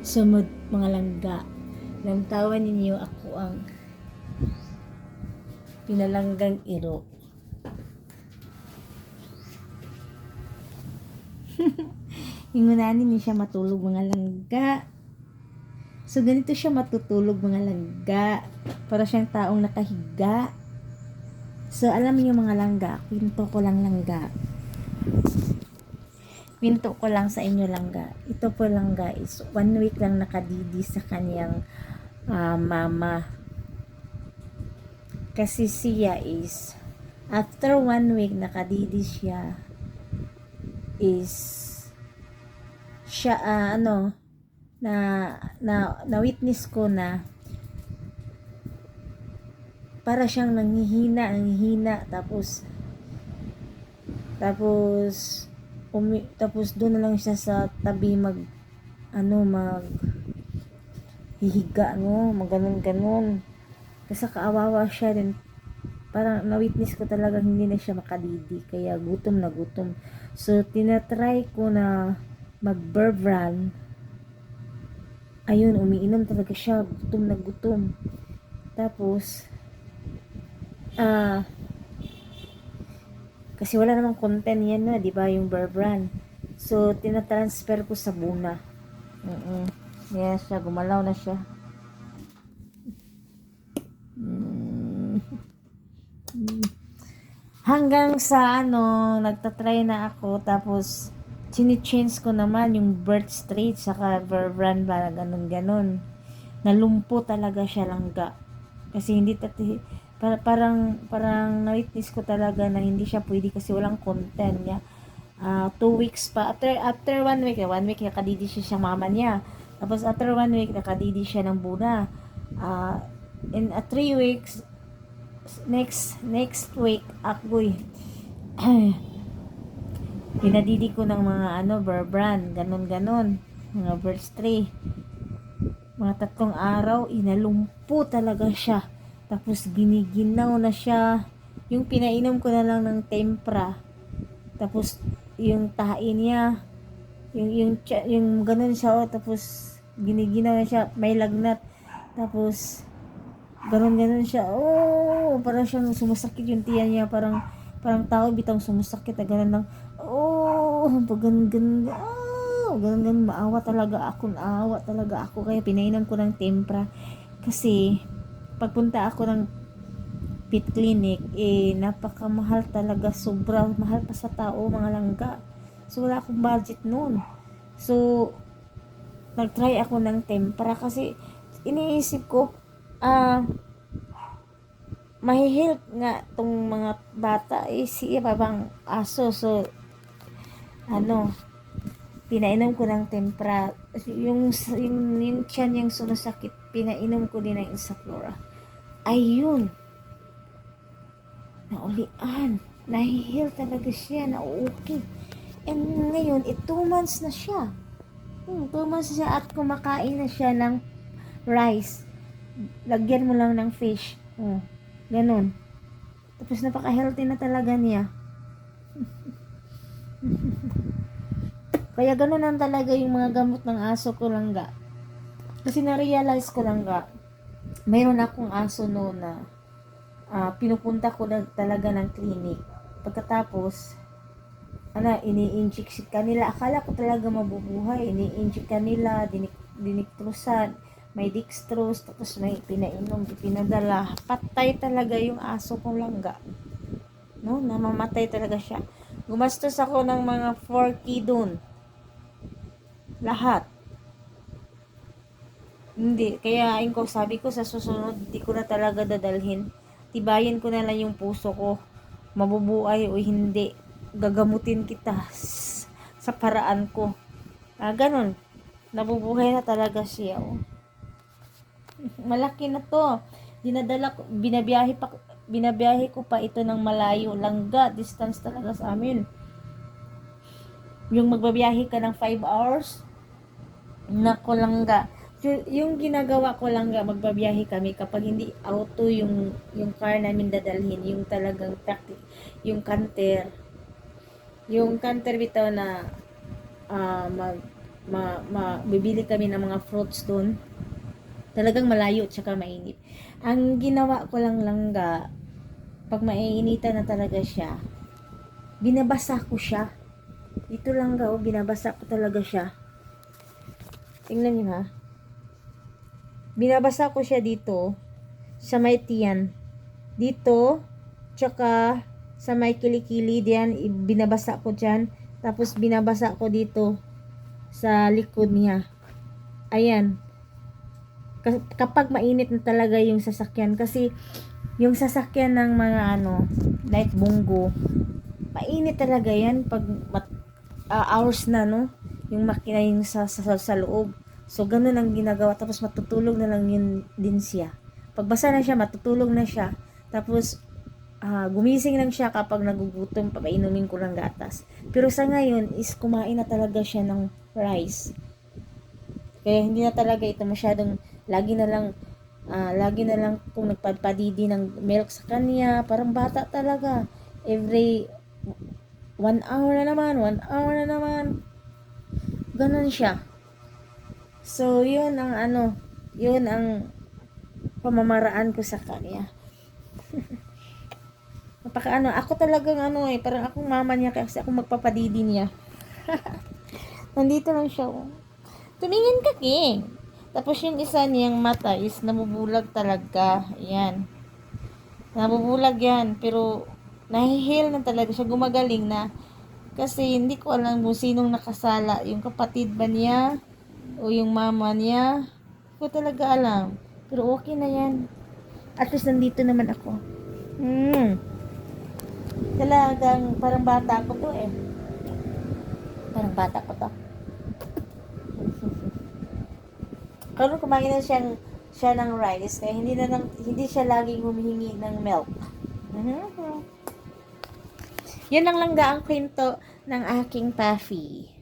Sumod mga langga. Lantawan ninyo ako ang pinalanggang iro. Ingunanin niyo siya matulog mga langga. So ganito siya matutulog mga langga. Para siyang taong nakahiga. So alam niyo mga langga, kwento ko lang langga. Kwento ko lang sa inyo langga. Ito po lang guys, one week lang nakadidi sa kanyang ah, mama. Kasi siya is, after one week nakadidi siya, is, siya, ah, ano, na, na, na witness ko na, para siyang nanghihina, nanghihina, tapos, tapos, umi, tapos doon na lang siya sa tabi mag, ano, mag, hihiga, no, mag ganun, ganun. Kasi kaawawa siya din. Parang na-witness ko talaga hindi na siya makadidi. Kaya gutom na gutom. So, tinatry ko na mag-burp run. Ayun, umiinom talaga siya. Gutom na gutom. Tapos, ah, kasi wala namang content yan na, di ba, yung burp run. So, tinatransfer ko sa Buna. Mm Yes, gumalaw na siya. hanggang sa ano, nagtatry na ako tapos chini-change ko naman yung birth straight saka verbrand para ganun ganun. Nalumpo talaga siya langga. Kasi hindi tati para, parang parang na-witness ko talaga na hindi siya pwede kasi walang content niya. Ah, two weeks pa after after one week, one week nakadidi siya sa mama niya. Tapos after one week nakadidi siya ng buna. Ah, in a three weeks next next week ako'y pinadidi ko ng mga ano berbrand ganon ganon mga birds tray mga tatlong araw inalumpo talaga siya tapos giniginaw na siya. Yung pinainom ko na lang ng tempra. Tapos yung tahi niya yung yung yung ganun siya oh, tapos giniginaw na siya may lagnat. Tapos ganun ganun siya. Oh parang siyang sumasakit yung tiyan niya. Parang parang tao bitang sumasakit na ganun lang. Oh pag ganun ganun oh, ganun ganun. Maawa talaga ako naawa talaga ako. Kaya pinainom ko ng tempra. Kasi pagpunta ako ng pit clinic eh napakamahal talaga. Sobrang mahal pa sa tao mga langga. So wala akong budget noon. So nagtry ako ng tempra kasi iniisip ko ah mahihilp nga tong mga bata. Eh siya pa bang aso. So ano pinainom ko ng tempra. Yung yung, yung tiyan yung sumasakit pinainom ko din ng Isaflora ayun. Naulian. Nahihil talaga siya na okay and ngayon eh, two months na siya. Hmm, two months siya at kumakain na siya ng rice. Lagyan mo lang ng fish. Oh, ganun. Tapos napaka-healthy na talaga niya. Kaya ganun lang talaga yung mga gamot ng aso ko lang ga. Kasi na-realize ko lang ga mayroon akong aso noon na ah, pinupunta ko na talaga ng clinic pagkatapos ano, ini-inject kanila. Akala ko talaga mabubuhay. Ini-inject kanila, dinik diniktrosan, may dextrose, tapos may pinainom, pinadala. Patay talaga yung aso kong langga. No, namamatay talaga siya. Gumastos ako ng mga 4K dun. Lahat. Hindi, kaya ayun ko, sabi ko sa susunod, hindi ko na talaga dadalhin. Tibayin ko na lang yung puso ko. Mabubuhay o hindi. Gagamutin kita sa paraan ko. Ah, ganun. Nabubuhay na talaga siya. Oh. Malaki na to. Dinadala ko, binabiyahe pa, binabiyahe ko pa ito ng malayo. Langga, distance talaga sa amin. Yung magbabiyahe ka ng 5 hours, Nako langga. Yung ginagawa ko langga, magbabiyahe kami kapag hindi auto yung yung car namin dadalhin, yung talagang practi- yung canter. Yung canter bitaw na ah, mag ma, ma, bibili kami ng mga fruits doon. Talagang malayo tsaka mainit. Ang ginawa ko lang langga, pag maiinitan na talaga siya, binabasa ko siya. Dito lang ga, oh, binabasa ko talaga siya. Tingnan niyo ha. Binabasa ko siya dito, sa may tiyan. Dito, tsaka sa may kilikili diyan, binabasa ko dyan. Tapos binabasa ko dito, sa likod niya. Ayan. Ka- kapag mainit na talaga yung sasakyan, kasi yung sasakyan ng mga ano, like bunggo, mainit talaga yan pag ah, hours na, no? Yung makina yung sa, sa, sa loob. So, ganun ang ginagawa. Tapos, matutulog na lang yun din siya. Pagbasa na siya, matutulog na siya. Tapos, ah, gumising lang siya kapag nagugutom, papainumin ko ng gatas. Pero sa ngayon, is kumain na talaga siya ng rice. Kaya hindi na talaga ito masyadong, lagi na lang, ah, lagi na lang kung nagpadpadidi ng milk sa kanya, parang bata talaga. Every one hour na naman, one hour na naman. Ganon siya. So, yun ang ano, yun ang pamamaraan ko sa kanya. Napaka ano, ako talagang ano eh, parang akong mama niya kasi ako magpapadidi niya. Nandito lang siya. oh. Tumingin ka, King. Tapos yung isa niyang mata is nabubulag talaga. Ayan. Nabubulag yan. Pero nahihil na talaga siya. Gumagaling na. Kasi hindi ko alam kung sinong nakasala. Yung kapatid ba niya? O yung mama niya? Ko talaga alam. Pero okay na yan. At least nandito naman ako. Hmm. Talagang parang bata ko to eh. Parang bata ko to. Karon kumain na siyang siya ng rice kaya hindi na lang, hindi siya laging humihingi ng milk. Mhm. Yun lang lang ang kwento ng aking Puffy.